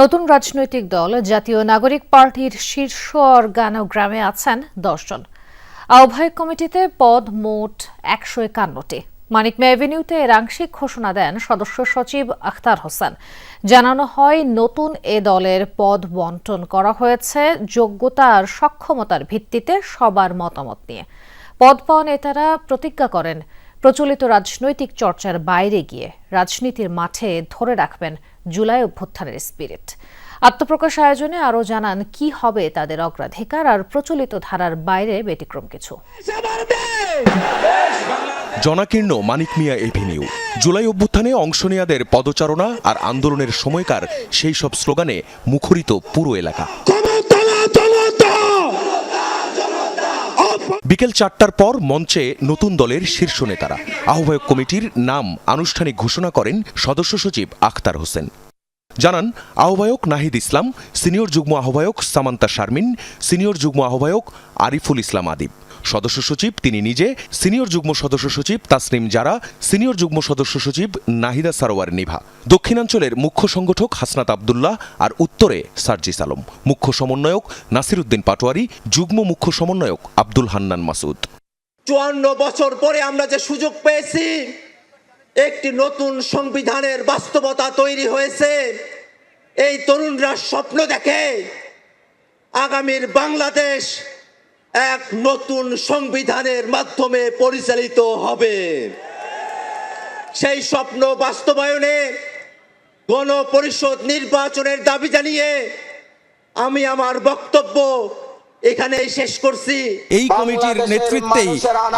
নতুন রাজনৈতিক দল জাতীয় নাগরিক পার্টির শীর্ষ অর্গানোগ্রামে আছেন দশজন। আহ্বায়ক কমিটিতে পদ মোট একশো একান্নটি। মানিক অ্যাভিনিউতে এর আংশিক ঘোষণা দেন সদস্য সচিব আখতার হোসেন। জানানো হয়, নতুন এ দলের পদ বন্টন করা হয়েছে যোগ্যতা আর সক্ষমতার ভিত্তিতে সবার মতামত নিয়ে। পদ পাওয়া নেতারা প্রতিজ্ঞা করেন, প্রচলিত রাজনৈতিক চর্চার বাইরে গিয়ে রাজনীতির মাঠে ধরে রাখবেন জুলাই অভ্যুত্থানের স্পিরিট আত্মপ্রকাশ আয়োজনে আরও জানান, কি হবে তাদের অগ্রাধিকার আর প্রচলিত ধারার বাইরে ব্যতিক্রম কিছু। জনাকীর্ণ মানিক মিয়া এভিনিউ। জুলাই অভ্যুত্থানে অংশ নেয়াদের পদচারণা আর আন্দোলনের সময়কার সেই সব স্লোগানে মুখরিত পুরো এলাকা। বিকেল চারটার পর মঞ্চে নতুন দলের শীর্ষ নেতারা। আহ্বায়ক কমিটির নাম আনুষ্ঠানিক ঘোষণা করেন সদস্য সচিব আখতার হোসেন। জানান, আহ্বায়ক নাহিদ ইসলাম, সিনিয়র যুগ্ম আহ্বায়ক সামান্তা শারমিন, সিনিয়র যুগ্ম আহ্বায়ক আরিফুল ইসলাম আদিব। সদস্য সচিব তিনি নিজে, সিনিয়র যুগ্ম সদস্য সচিব তাসনিম জারা, সিনিয়র যুগ্ম সদস্য সচিব নাহিদা সারোয়ার নিভা। দক্ষিণাঞ্চলের মুখ্য সংগঠক হাসনাত আবদুল্লাহ আর উত্তরে সার্জিস আলম। মুখ্য সমন্বয়ক নাসিরুদ্দিন পাটোয়ারি, যুগ্ম মুখ্য সমন্বয়ক আব্দুল হান্নান মাসুদ। চুয়ান্ন বছর পরে আমরা যে সুযোগ পেয়েছি একটি নতুন সংবিধানের বাস্তবতা তৈরি হয়েছে। এই তরুণরা স্বপ্ন দেখে আগামীর বাংলাদেশ এক নতুন সংবিধানের মাধ্যমে পরিচালিত হবে। সেই স্বপ্ন বাস্তবায়নে গণপরিষদ নির্বাচনের দাবি জানিয়ে আমি আমার বক্তব্য এখানেই শেষ করছি। এই কমিটির নেতৃত্বেই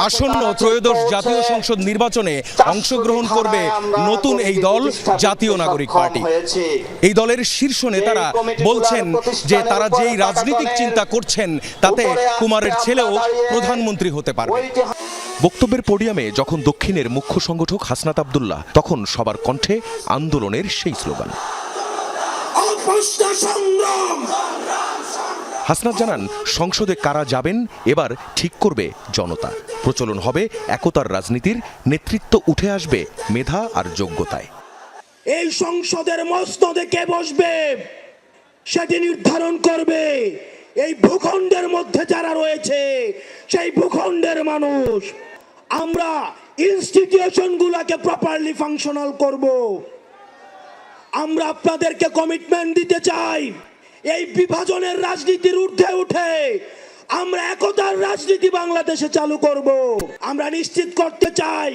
আসন্ন ত্রয়োদশ জাতীয় সংসদ নির্বাচনে অংশগ্রহণ করবে নতুন এই দল জাতীয় নাগরিক পার্টি। এই দলের শীর্ষ নেতারা বলছেন যে তারা যেই রাজনৈতিক চিন্তা করছেন তাতে কুমারের ছেলেও প্রধানমন্ত্রী হতে পারবে। বক্তব্যের পোডিয়ামে যখন দক্ষিণের মুখ্য সংগঠক হাসনাত আবদুল্লাহ তখন সবার কণ্ঠে আন্দোলনের সেই স্লোগান। সংগ্রাম! হাসনাত জানান, সংসদে কারা যাবেন, এবার ঠিক করবে জনতা। প্রচলন হবে একতার রাজনীতির, নেতৃত্ব উঠে আসবে মেধা আর যোগ্যতায়। এই সংসদের মস্তদে কে বসবে? সেটি নির্ধারণ করবে। এই ভূখণ্ডের মধ্যে যারা রয়েছে, সেই ভূখণ্ডের মানুষ। আমরা ইনস্টিটিউশনগুলোকে প্রপারলি ফাংশনাল করব। আমরা আপনাদেরকে কমিটমেন্ট দিতে চাই। এই বিভাজনের রাজনীতির ঊর্ধ্বে উঠে আমরা একতার রাজনীতি বাংলাদেশে চালু করব। আমরা নিশ্চিত করতে চাই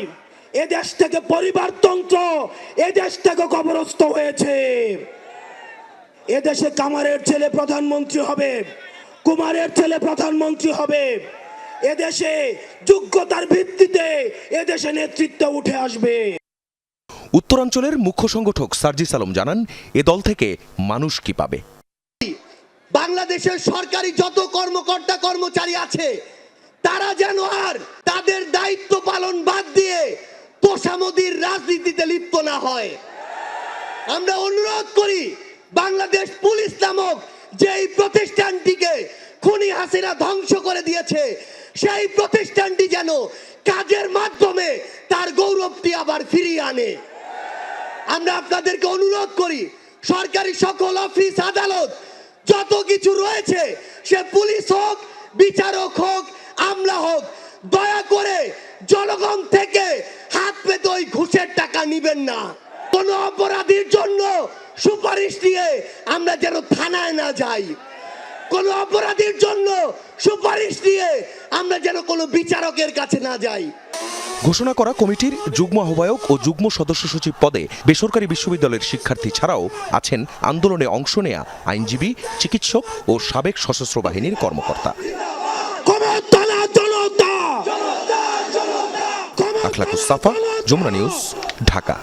এদেশ থেকে পরিবারতন্ত্র এদেশ থেকে কবরস্থ হয়েছে। এদেশে কামারের ছেলে প্রধানমন্ত্রী হবে, কুমারের ছেলে প্রধানমন্ত্রী হবে। এদেশে যোগ্যতার ভিত্তিতে এদেশে নেতৃত্ব উঠে আসবে। উত্তরাঞ্চলের মুখ্য সংগঠক সার্জিস আলম জানান, এ দল থেকে মানুষ কি পাবে? বাংলাদেশের সরকারি যত কর্মকর্তা কর্মচারী আছে, তারা যেন আর তাদের দায়িত্ব পালন বাদ দিয়ে তোষামদির রাজনীতিতে লিপ্ত না হয়। আমরা অনুরোধ করি, বাংলাদেশ পুলিশ নামক যেই প্রতিষ্ঠানটিকে খুনি হাসিনা ধ্বংস করে দিয়েছে, সেই প্রতিষ্ঠানটি যেন কাজের মাধ্যমে তার গৌরবটি আবার ফিরিয়ে আনে। আমরা আপনাদেরকে অনুরোধ করি, সরকারি সকল অফিস আদালত যত কিছু রয়েছে, সে পুলিশ হোক, বিচারক হোক, আমলা হোক, দয়া করে জনগণ থেকে হাত পেতে ওই ঘুষের টাকা নিবেন না। কোন অপরাধীর জন্য সুপারিশ দিয়ে আমরা যেন থানায় না যাই। কোন অপরাধীর জন্য সুপারিশ দিয়ে আমরা যেন কোনো বিচারকের কাছে না যাই। ঘোষণা করা কমিটির যুগ্ম আহ্বায়ক ও যুগ্ম সদস্য সচিব পদে বেসরকারি বিশ্ববিদ্যালয়ের শিক্ষার্থী ছাড়াও আছেন আন্দোলনে অংশ নেয়া আইনজীবী, চিকিৎসক ও সাবেক সশস্ত্র বাহিনীর কর্মকর্তা। আখলাকুস সাফা, যমুনা নিউজ, ঢাকা।